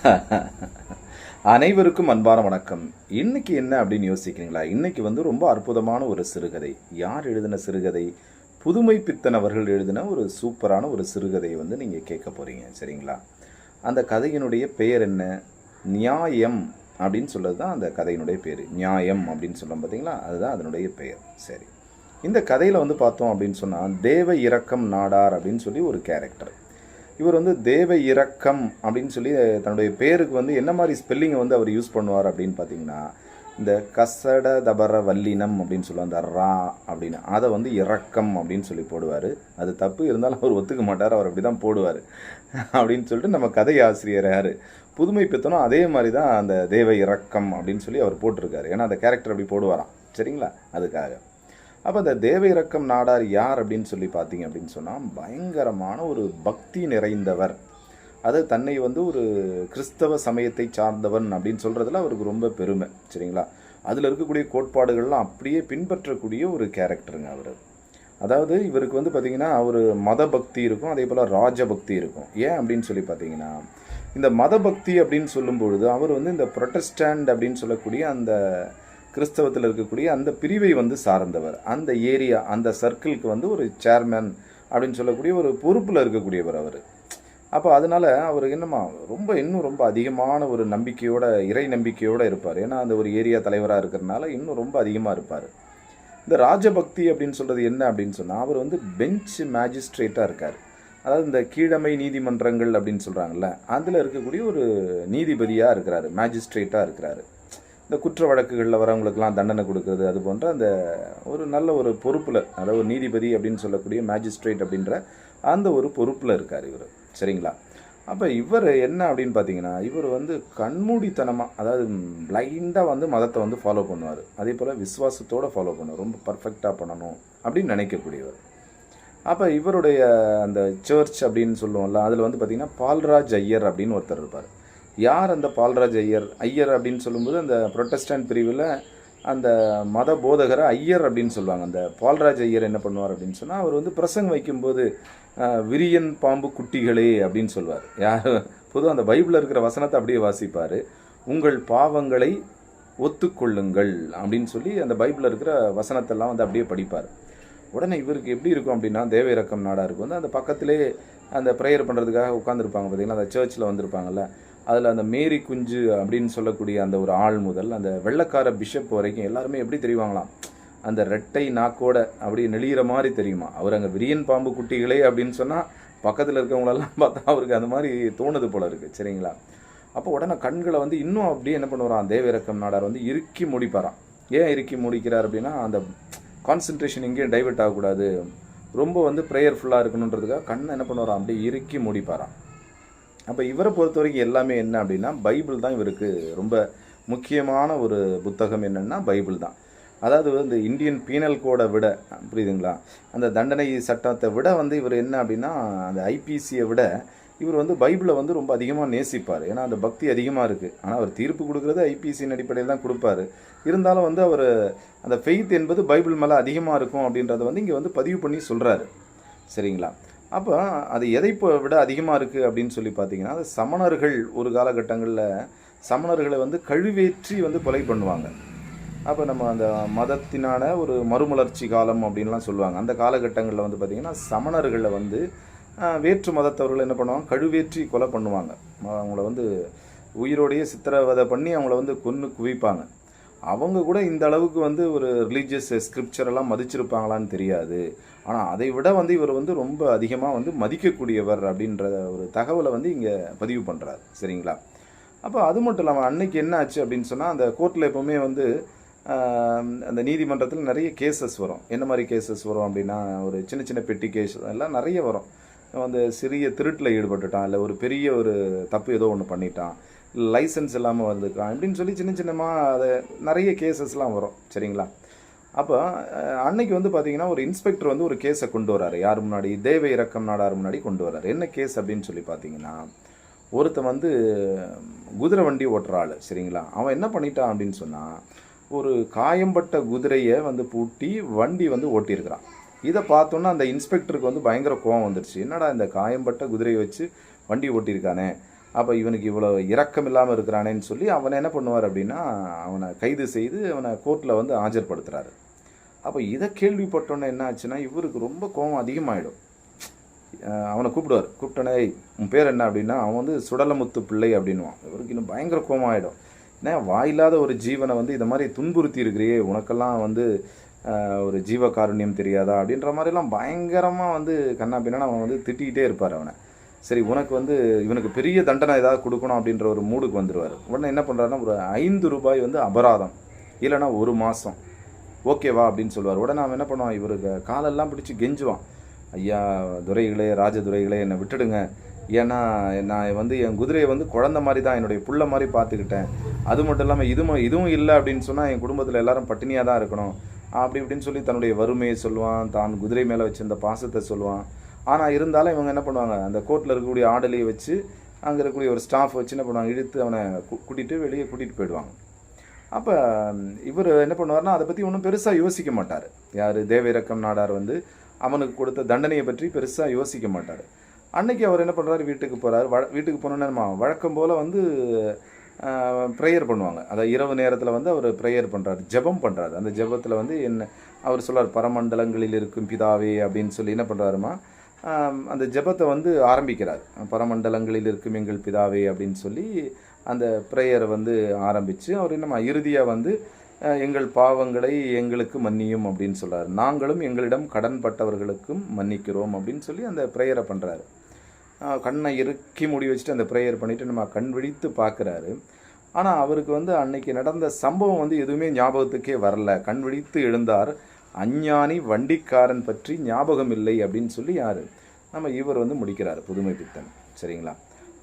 அனைவருக்கும் அன்பான வணக்கம். இன்னைக்கு என்ன அப்படின்னு யோசிக்கிறீங்களா? இன்னைக்கு வந்து ரொம்ப அற்புதமான ஒரு சிறுகதை. யார் எழுதின சிறுகதை? புதுமை பித்தன் அவர்கள் எழுதின ஒரு சூப்பரான ஒரு சிறுகதையை வந்து நீங்கள் கேட்க போகிறீங்க சரிங்களா? அந்த கதையினுடைய பெயர் என்ன? நியாயம் அப்படின்னு சொல்கிறது தான் அந்த கதையினுடைய பேர். நியாயம் அப்படின்னு சொல்லும் பார்த்தீங்களா அதுதான் அதனுடைய பெயர். சரி. இந்த கதையில் வந்து பார்த்தோம் அப்படின்னு சொன்னால் தேவ இரக்கம் நாடார் அப்படின்னு சொல்லி ஒரு கேரக்டர் இவர் வந்து தேவ இறக்கம் அப்படின்னு சொல்லி தன்னுடைய பேருக்கு வந்து என்ன மாதிரி ஸ்பெல்லிங்கை வந்து அவர் யூஸ் பண்ணுவார் அப்படின்னு பார்த்தீங்கன்னா இந்த கசட தபர வல்லினம் அப்படின்னு சொல்லுவாங்க அந்த ரா அப்படின்னு. அதை வந்து இறக்கம் அப்படின்னு சொல்லி போடுவார். அது தப்பு இருந்தாலும் அவர் ஒத்துக்க மாட்டார் அவர் அப்படி தான் போடுவார் அப்படின்னு சொல்லிட்டு நம்ம கதை ஆசிரியர் யார்? புதுமை பித்தனும் அதே மாதிரி தான் அந்த தேவ இறக்கம் அப்படின்னு சொல்லி அவர் போட்டிருக்காரு. ஏன்னா அந்த கேரக்டர் அப்படி போடுவாராம். சரிங்களா? அதுக்காக. அப்போ அந்த தேவ நாடார் யார் அப்படின்னு சொல்லி பார்த்தீங்க அப்படின்னு சொன்னால் பயங்கரமான ஒரு பக்தி நிறைந்தவர். அது தன்னை வந்து ஒரு கிறிஸ்தவ சமயத்தை சார்ந்தவன் அப்படின்னு சொல்கிறதுல அவருக்கு ரொம்ப பெருமை சரிங்களா? அதில் இருக்கக்கூடிய கோட்பாடுகள்லாம் அப்படியே பின்பற்றக்கூடிய ஒரு கேரக்டருங்க அவர். அதாவது இவருக்கு வந்து பார்த்திங்கன்னா ஒரு மத பக்தி இருக்கும் அதே போல் ராஜபக்தி இருக்கும். ஏன் அப்படின்னு சொல்லி பார்த்தீங்கன்னா இந்த மத பக்தி அப்படின்னு சொல்லும் பொழுது அவர் வந்து இந்த ப்ரொட்டஸ்டாண்ட் அப்படின்னு சொல்லக்கூடிய அந்த கிறிஸ்தவத்தில் இருக்கக்கூடிய அந்த பிரிவை வந்து சார்ந்தவர். அந்த ஏரியா அந்த சர்க்கிளுக்கு வந்து ஒரு சேர்மேன் அப்படின்னு சொல்லக்கூடிய ஒரு பொறுப்பில் இருக்கக்கூடியவர் அவர். அப்போ அதனால அவர் என்னம்மா ரொம்ப இன்னும் ரொம்ப அதிகமான ஒரு நம்பிக்கையோட இறை நம்பிக்கையோடு இருப்பார். ஏன்னா அந்த ஒரு ஏரியா தலைவராக இருக்கிறனால இன்னும் ரொம்ப அதிகமாக இருப்பார். இந்த ராஜபக்தி அப்படின்னு சொல்கிறது என்ன அப்படின்னு சொன்னால் அவர் வந்து பெஞ்ச் மேஜிஸ்ட்ரேட்டாக இருக்கார். அதாவது இந்த கீழமை நீதிமன்றங்கள் அப்படின்னு சொல்கிறாங்கல்ல அதில் இருக்கக்கூடிய ஒரு நீதிபதியாக இருக்கிறாரு மேஜிஸ்ட்ரேட்டாக இருக்கிறாரு. இந்த குற்ற வழக்குகளில் வரவங்களுக்கெல்லாம் தண்டனை கொடுக்கறது அது போன்ற அந்த ஒரு நல்ல ஒரு பொறுப்பில் அதாவது ஒரு நீதிபதி அப்படின்னு சொல்லக்கூடிய மேஜிஸ்ட்ரேட் அப்படின்ற அந்த ஒரு பொறுப்பில் இருக்கார் இவர். சரிங்களா? அப்போ இவர் என்ன அப்படின்னு பார்த்தீங்கன்னா இவர் வந்து கண்மூடித்தனமாக அதாவது பிளைண்டாக வந்து மதத்தை வந்து ஃபாலோ பண்ணுவார். அதே போல் விசுவாசத்தோடு ஃபாலோ பண்ணுவார். ரொம்ப பர்ஃபெக்டாக பண்ணணும் அப்படின்னு நினைக்கக்கூடியவர். அப்போ இவருடைய அந்த சர்ச் அப்படின்னு சொல்லுவோம்ல அதில் வந்து பார்த்திங்கன்னா பால்ராஜ் ஐயர் அப்படின்னு ஒருத்தர் இருப்பார். யார் அந்த பால்ராஜ் ஐயர்? ஐயர் அப்படின்னு சொல்லும்போது அந்த ப்ரொட்டஸ்டன்ட் பிரிவில் அந்த மத போதகரை ஐயர் அப்படின்னு சொல்லுவாங்க. அந்த பால்ராஜ் ஐயர் என்ன பண்ணுவார் அப்படின்னு சொன்னால் அவர் வந்து பிரசங்கம் வைக்கும்போது விரியன் பாம்பு குட்டிகளே அப்படின்னு சொல்லுவார். யார்? பொதுவாக அந்த பைபிளில் இருக்கிற வசனத்தை அப்படியே வாசிப்பார். உங்கள் பாவங்களை ஒத்துக்கொள்ளுங்கள் அப்படின்னு சொல்லி அந்த பைபிளில் இருக்கிற வசனத்தெல்லாம் வந்து அப்படியே படிப்பார். உடனே இவருக்கு எப்படி இருக்கும் அப்படின்னா தேவ இறக்கம் நாடாக இருக்கும். வந்து அந்த பக்கத்திலே அந்த ப்ரேயர் பண்ணுறதுக்காக உட்காந்துருப்பாங்க பார்த்தீங்களா? அந்த சர்ச்சில் வந்திருப்பாங்கள்ல அதில் அந்த மேரி குஞ்சு அப்படின்னு சொல்லக்கூடிய அந்த ஒரு ஆள் முதல் அந்த வெள்ளக்கார பிஷப் வரைக்கும் எல்லாருமே எப்படி தெரிவாங்களாம்? அந்த ரெட்டை நாக்கோட அப்படி நெளிகிற மாதிரி தெரியுமா? அவர் அங்கே விரியன் பாம்பு குட்டிகளே அப்படின்னு சொன்னால் பக்கத்தில் இருக்கவங்களெல்லாம் பார்த்தா அவருக்கு அந்த மாதிரி தோணுது போல இருக்குது சரிங்களா? அப்போ உடனே கண்களை வந்து இன்னும் அப்படியே என்ன பண்ணுவாராம்? தேவிரக்கம் நாடார் வந்து இறுக்கி முடிப்பாராம். ஏன் இறுக்கி முடிக்கிறார் அப்படின்னா அந்த கான்சென்ட்ரேஷன் எங்கேயும் டைவெர்ட் ஆகக்கூடாது. ரொம்ப வந்து ப்ரேயர்ஃபுல்லாக இருக்கணுன்றதுக்காக கண்ணை என்ன பண்ணுவாராம்? அப்படியே இறுக்கி முடிப்பாராம். அப்போ இவரை பொறுத்த வரைக்கும் எல்லாமே என்ன அப்படின்னா பைபிள் தான் இவருக்கு ரொம்ப முக்கியமான ஒரு புத்தகம் என்னென்னா பைபிள் தான். அதாவது இந்த இந்தியன் பீனல் கோடை விட புரியுதுங்களா? அந்த தண்டனை சட்டத்தை விட வந்து இவர் என்ன அப்படின்னா அந்த ஐபிசியை விட இவர் வந்து பைபிளை வந்து ரொம்ப அதிகமாக நேசிப்பார். ஏன்னா அந்த பக்தி அதிகமாக இருக்குது ஆனால் அவர் தீர்ப்பு கொடுக்குறது ஐபிசியின் அடிப்படையில் தான் கொடுப்பாரு. இருந்தாலும் வந்து அவர் அந்த ஃபெய்த் என்பது பைபிள் மேலே அதிகமாக இருக்கும் அப்படின்றத வந்து இங்கே வந்து பதிவு பண்ணி சொல்கிறாரு சரிங்களா? அப்போ அது எதை இப்போ விட அதிகமாக இருக்குது அப்படின்னு சொல்லி பார்த்தீங்கன்னா அது சமணர்கள் ஒரு காலகட்டங்களில் சமணர்களை வந்து கழுவேற்றி வந்து கொலை பண்ணுவாங்க. அப்போ நம்ம அந்த மதத்தினான ஒரு மறுமலர்ச்சி காலம் அப்படின்லாம் சொல்லுவாங்க. அந்த காலகட்டங்களில் வந்து பார்த்திங்கன்னா சமணர்களை வந்து வேற்று மதத்தவர்கள் என்ன பண்ணுவாங்க? கழுவேற்றி கொலை பண்ணுவாங்க. ம- அவங்கள வந்து உயிரோடையே சித்திரவதை பண்ணி அவங்கள வந்து கொன்று குவிப்பாங்க. அவங்க கூட இந்த அளவுக்கு வந்து ஒரு ரிலீஜியஸ் ஸ்கிரிப்சரெல்லாம் மதிச்சிருப்பாங்களான்னு தெரியாது. ஆனால் அதை விட வந்து இவர் வந்து ரொம்ப அதிகமாக வந்து மதிக்கக்கூடியவர் அப்படின்ற ஒரு தகவலை வந்து இங்கே பதிவு பண்ணுறாரு சரிங்களா? அப்போ அது மட்டும் இல்லாமல் அன்னைக்கு என்ன ஆச்சு அப்படின்னு சொன்னால் அந்த கோர்ட்டில் எப்போவுமே வந்து அந்த நீதிமன்றத்தில் நிறைய கேசஸ் வரும். என்ன மாதிரி கேசஸ் வரும் அப்படின்னா ஒரு சின்ன சின்ன பெட்டி கேஸ் எல்லாம் நிறைய வரும். அந்த சிறிய திருட்டில் ஈடுபட்டுட்டான் இல்லை ஒரு பெரிய ஒரு தப்பு ஏதோ ஒன்று பண்ணிட்டான் லைசன்ஸ் இல்லாமல் வந்துருக்கான் இப்படின்னு சொல்லி சின்ன சின்னமாக அதை நிறைய கேசஸ்லாம் வரும். சரிங்களா? அப்போ அன்னைக்கு வந்து பார்த்தீங்கன்னா ஒரு இன்ஸ்பெக்டர் வந்து ஒரு கேஸை கொண்டு வராரு. யார் முன்னாடி? தேவ இறக்கம் நாடார் முன்னாடி கொண்டு வராரு. என்ன கேஸ் அப்படின்னு சொல்லி பார்த்தீங்கன்னா ஒருத்தன் வந்து குதிரை வண்டி ஓட்டுற ஆள் சரிங்களா? அவன் என்ன பண்ணிட்டான் அப்படின்னு சொன்னால் ஒரு காயம்பட்ட குதிரையை வந்து பூட்டி வண்டி வந்து ஓட்டியிருக்கிறான். இதை பார்த்தோன்னா அந்த இன்ஸ்பெக்டருக்கு வந்து பயங்கர கோவம் வந்துருச்சு. என்னடா இந்த காயம்பட்ட குதிரையை வச்சு வண்டி ஓட்டியிருக்கானே? அப்போ இவனுக்கு இவ்வளோ இரக்கம் இல்லாமல் இருக்கிறானேன்னு சொல்லி அவனை என்ன பண்ணுவார் அப்படின்னா அவனை கைது செய்து அவனை கோர்ட்டில் வந்து ஆஜர்படுத்துகிறாரு அப்போ இதை கேள்விப்பட்டோன்னே என்ன ஆச்சுன்னா இவருக்கு ரொம்ப கோபம் அதிகமாகிடும் அவனை கூப்பிடுவார். கூப்பிட்டோன்னே உன் பேர் என்ன? அப்படின்னா அவன் வந்து சுடலமுத்து பிள்ளை அப்படின்னுவான். இவருக்கு இன்னும் பயங்கர கோபம் ஆகிடும் ஏன்னா வாயில்லாத ஒரு ஜீவனை வந்து இதை மாதிரி துன்புறுத்தி இருக்கிறியே உனக்கெல்லாம் வந்து ஒரு ஜீவ காருண்யம் தெரியாதா? அப்படின்ற மாதிரிலாம் பயங்கரமாக வந்து கண்ணா பின்னா அவன் வந்து திட்டிகிட்டே இருப்பார் அவனை. சரி உனக்கு வந்து இவனுக்கு பெரிய தண்டனை ஏதாவது கொடுக்கணும் அப்படின்ற ஒரு மூடுக்கு வந்துடுவார் உடனே என்ன பண்ணுறாருன்னா ஒரு ஐந்து ரூபாய் வந்து அபராதம் இல்லைன்னா ஒரு மாதம் ஓகேவா அப்படின்னு சொல்லுவார். உடனே அவன் என்ன பண்ணுவான்? இவருக்கு காலெல்லாம் பிடிச்சி கெஞ்சுவான். ஐயா துரைகளே ராஜதுரைகளே என்னை விட்டுடுங்க. ஏன்னா நான் வந்து என் குதிரையை வந்து குழந்த மாதிரி தான் என்னுடைய புள்ள மாதிரி பார்த்துக்கிட்டேன். அது மட்டும் இல்லாமல் இதுவும் இதுவும் இல்லை அப்படின்னு சொன்னால் என் குடும்பத்தில் எல்லாரும் பட்டினியாக தான் இருக்கணும். அப்படி இப்படின்னு சொல்லி தன்னுடைய வறுமையை சொல்லுவான். தான் குதிரை மேலே வச்சிருந்த பாசத்தை சொல்லுவான். ஆனால் இருந்தாலும் இவங்க என்ன பண்ணுவாங்க? அந்த கோர்ட்டில் இருக்கக்கூடிய ஆடலியை வச்சு அங்கே இருக்கக்கூடிய ஒரு ஸ்டாஃப் வச்சு என்ன பண்ணுவாங்க? இழுத்து அவனை கூட்டிகிட்டு கூட்டிட்டு வெளியே கூட்டிகிட்டு போயிடுவாங்க. அப்போ இவர் என்ன பண்ணுவார்னா அதை பற்றி ஒன்றும் பெருசாக யோசிக்க மாட்டார். யார்? தேவிரக்கம் நாடார் வந்து அவனுக்கு கொடுத்த தண்டனையை பற்றி பெருசாக யோசிக்க மாட்டார். அன்னைக்கு அவர் என்ன பண்ணுறாரு வீட்டுக்கு போகிறார் வ வீட்டுக்கு போனோன்னே நம்ம வழக்கம் போல் வந்து ப்ரேயர் பண்ணுவாங்க. அதாவது இரவு நேரத்தில் வந்து அவர் ப்ரேயர் பண்ணுறாரு ஜெபம் பண்ணுறாரு அந்த ஜெபத்தில் வந்து என்ன அவர் சொல்கிறார் பரமண்டலங்களில் இருக்கும் பிதாவே அப்படின்னு சொல்லி என்ன பண்ணுறாருமா அந்த ஜெபத்தை வந்து ஆரம்பிக்கிறார். பரமண்டலங்களில் இருக்கும் எங்கள் பிதாவே அப்படின்னு சொல்லி அந்த ப்ரேயரை வந்து ஆரம்பித்து அவர் நம்ம இறுதியாக வந்து எங்கள் பாவங்களை எங்களுக்கு மன்னியும் அப்படின்னு சொல்கிறார் நாங்களும் எங்களிடம் கடன்பட்டவர்களுக்கும் மன்னிக்கிறோம் அப்படின்னு சொல்லி அந்த ப்ரேயரை பண்ணுறாரு கண்ணை இறுக்கி மூடி வச்சுட்டு அந்த ப்ரேயர் பண்ணிட்டு நம்ம கண் விழித்து பார்க்குறாரு. ஆனால் அவருக்கு வந்து அன்னைக்கு நடந்த சம்பவம் வந்து எதுவுமே ஞாபகத்துக்கே வரல. கண் விழித்து எழுந்தார். அஞ்ஞானி வண்டிக்காரன் பற்றி ஞாபகம் இல்லை அப்படின்னு சொல்லி யார்? நம்ம இவர் வந்து முடிக்கிறார் புதுமை பித்தன். சரிங்களா?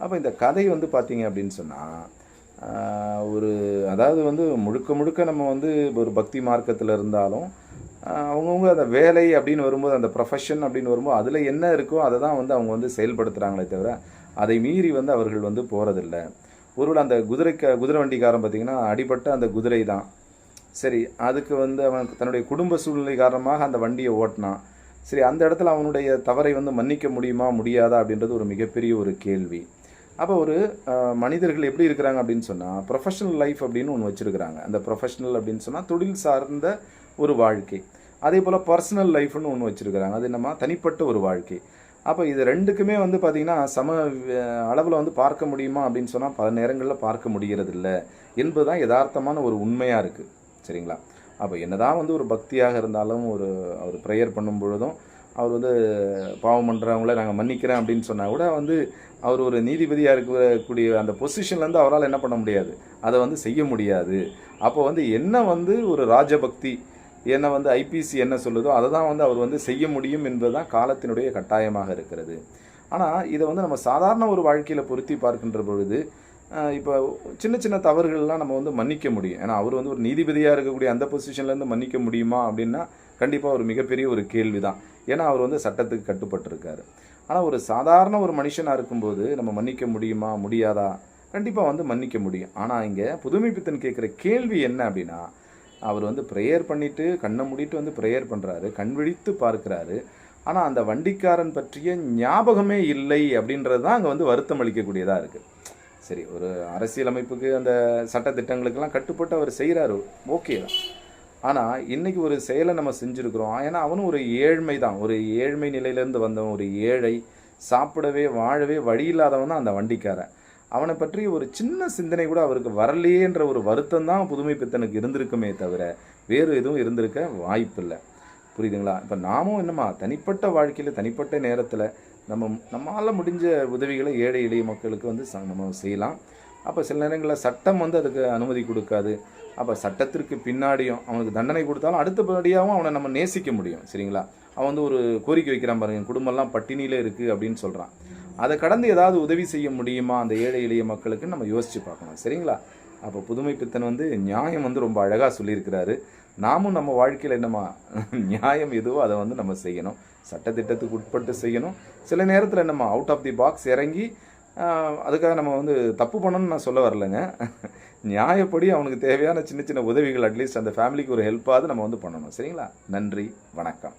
அப்போ இந்த கதை வந்து பார்த்தீங்க அப்படின்னு சொன்னால் ஒரு அதாவது வந்து முழுக்க முழுக்க நம்ம வந்து ஒரு பக்தி மார்க்கத்தில் இருந்தாலும் அவங்கவுங்க அந்த வேலை அப்படின்னு வரும்போது அந்த ப்ரொஃபஷன் அப்படின்னு வரும்போது அதில் என்ன இருக்கோ அதை தான் வந்து அவங்க வந்து செயல்படுத்துகிறாங்களே தவிர அதை மீறி வந்து அவர்கள் வந்து போகிறதில்ல ஒருவேளை அந்த குதிரைக்க குதிரை வண்டிக்காரன் பார்த்தீங்கன்னா அடிபட்ட அந்த குதிரை தான். சரி அதுக்கு வந்து அவன் தன்னுடைய குடும்ப சூழ்நிலை காரணமாக அந்த வண்டியை ஓட்டினான். சரி அந்த இடத்துல அவனுடைய தவறை வந்து மன்னிக்க முடியுமா முடியாதா அப்படின்றது ஒரு மிகப்பெரிய ஒரு கேள்வி. அப்போ ஒரு மனிதர்கள் எப்படி இருக்கிறாங்க அப்படின்னு சொன்னால் ப்ரொஃபஷனல் லைஃப் அப்படின்னு ஒன்று வச்சுருக்கிறாங்க. அந்த ப்ரொஃபஷனல் அப்படின்னு சொன்னால் தொழில் சார்ந்த ஒரு வாழ்க்கை. அதே போல் பர்சனல் லைஃப்னு ஒன்று வச்சுருக்கிறாங்க. அது என்னமா? தனிப்பட்ட ஒரு வாழ்க்கை. அப்போ இது ரெண்டுக்குமே வந்து பார்த்திங்கன்னா சம அளவில் வந்து பார்க்க முடியுமா அப்படின்னு சொன்னால் பல நேரங்களில் பார்க்க முடிகிறதில்ல என்பதுதான் யதார்த்தமான ஒரு உண்மையாக இருக்குது சரிங்களா? அப்போ என்னதான் வந்து ஒரு பக்தியாக இருந்தாலும் ஒரு அவர் ப்ரேயர் பண்ணும் பொழுதும் அவர் வந்து பாவம் பண்ணுறவங்கள நாங்கள் மன்னிக்கிறேன் அப்படின்னு சொன்னால் கூட வந்து அவர் ஒரு நீதிபதியாக இருக்கக்கூடிய அந்த பொசிஷன்லேருந்து அவரால் என்ன பண்ண முடியாது. அதை வந்து செய்ய முடியாது. அப்போ வந்து என்ன வந்து ஒரு ராஜபக்தி என்ன வந்து ஐபிசி என்ன சொல்லுதோ அதை தான் வந்து அவர் வந்து செய்ய முடியும் என்பது தான் காலத்தினுடைய கட்டாயமாக இருக்கிறது. ஆனால் இதை வந்து நம்ம சாதாரண ஒரு வாழ்க்கையில் பொருத்தி பார்க்கின்ற பொழுது இப்போ சின்ன சின்ன தவறுகள்லாம் நம்ம வந்து மன்னிக்க முடியும். ஏன்னா அவர் வந்து ஒரு நீதிபதியாக இருக்கக்கூடிய அந்த பொசிஷன்லேருந்து மன்னிக்க முடியுமா அப்படின்னா கண்டிப்பாக ஒரு மிகப்பெரிய ஒரு கேள்வி தான் ஏன்னா அவர் வந்து சட்டத்துக்கு கட்டுப்பட்டிருக்காரு. ஆனால் ஒரு சாதாரண ஒரு மனுஷனாக இருக்கும்போது நம்ம மன்னிக்க முடியுமா முடியாதா? கண்டிப்பாக வந்து மன்னிக்க முடியும். ஆனால் இங்கே புதுமை பித்தன் கேட்குற கேள்வி என்ன அப்படின்னா அவர் வந்து ப்ரேயர் பண்ணிவிட்டு கண்ணை மூடிட்டு வந்து ப்ரேயர் பண்ணுறாரு கண் விழித்து பார்க்குறாரு. ஆனால் அந்த வண்டிக்காரன் பற்றிய ஞாபகமே இல்லை அப்படின்றது தான் அங்கே வந்து வருத்தம் அளிக்கக்கூடியதாக இருக்குது சரி ஒரு அரசியலமைப்புக்கு அந்த சட்டத்திட்டங்களுக்கெல்லாம் கட்டுப்பட்டு அவர் செய்கிறாரு ஓகே தான். ஆனால் இன்றைக்கி ஒரு செயலை நம்ம செஞ்சுருக்குறோம். ஏன்னா அவனும் ஒரு ஏழ்மை தான். ஒரு ஏழ்மை நிலையிலேருந்து வந்தவன் ஒரு ஏழை சாப்பிடவே வாழவே வழி இல்லாதவன் தான் அந்த வண்டிக்காரன். அவனை பற்றி ஒரு சின்ன சிந்தனை கூட அவருக்கு வரலையேன்ற ஒரு வருத்தம் தான் புதுமை பித்தனுக்கு இருந்திருக்குமே தவிர வேறு எதுவும் இருந்திருக்க வாய்ப்பில்லை. புரியுதுங்களா? இப்போ நாமும் என்னம்மா தனிப்பட்ட வாழ்க்கையில் தனிப்பட்ட நேரத்தில் நம்ம நம்மளால் முடிஞ்ச உதவிகளை ஏழை எளிய மக்களுக்கு வந்து நம்ம செய்யலாம். அப்போ சில நேரங்களில் சட்டம் வந்து அதுக்கு அனுமதி கொடுக்காது. அப்போ சட்டத்திற்கு பின்னாடியும் அவனுக்கு தண்டனை கொடுத்தாலும் அடுத்தபடியாகவும் அவனை நம்ம நேசிக்க முடியும் சரிங்களா? அவன் வந்து ஒரு கோரிக்கை வைக்கிறான் பாருங்க என் குடும்பம்லாம் பட்டினியில இருக்குது அப்படின்னு சொல்கிறான் அதை கடந்து ஏதாவது உதவி செய்ய முடியுமா? அந்த ஏழை எளிய மக்களுக்கு நம்ம யோசித்து பார்க்கணும் சரிங்களா? அப்போ புதுமை பித்தன் வந்து நியாயம் வந்து ரொம்ப அழகாக சொல்லியிருக்கிறாரு. நாமும் நம்ம வாழ்க்கையில் என்னமா நியாயம் எதுவோ அதை வந்து நம்ம செய்யணும். சட்டத்திட்டத்துக்கு உட்பட்டு செய்யணும். சில நேரத்தில் என்னம்மா அவுட் ஆஃப் தி பாக்ஸ் இறங்கி அதுக்காக நம்ம வந்து தப்பு பண்ணணும்னு நான் சொல்ல வரலைங்க. நியாயப்படி அவனுக்கு தேவையான சின்ன சின்ன உதவிகள் அட்லீஸ்ட் அந்த ஃபேமிலிக்கு ஒரு ஹெல்ப்பாவது நம்ம வந்து பண்ணணும். சரிங்களா? நன்றி வணக்கம்.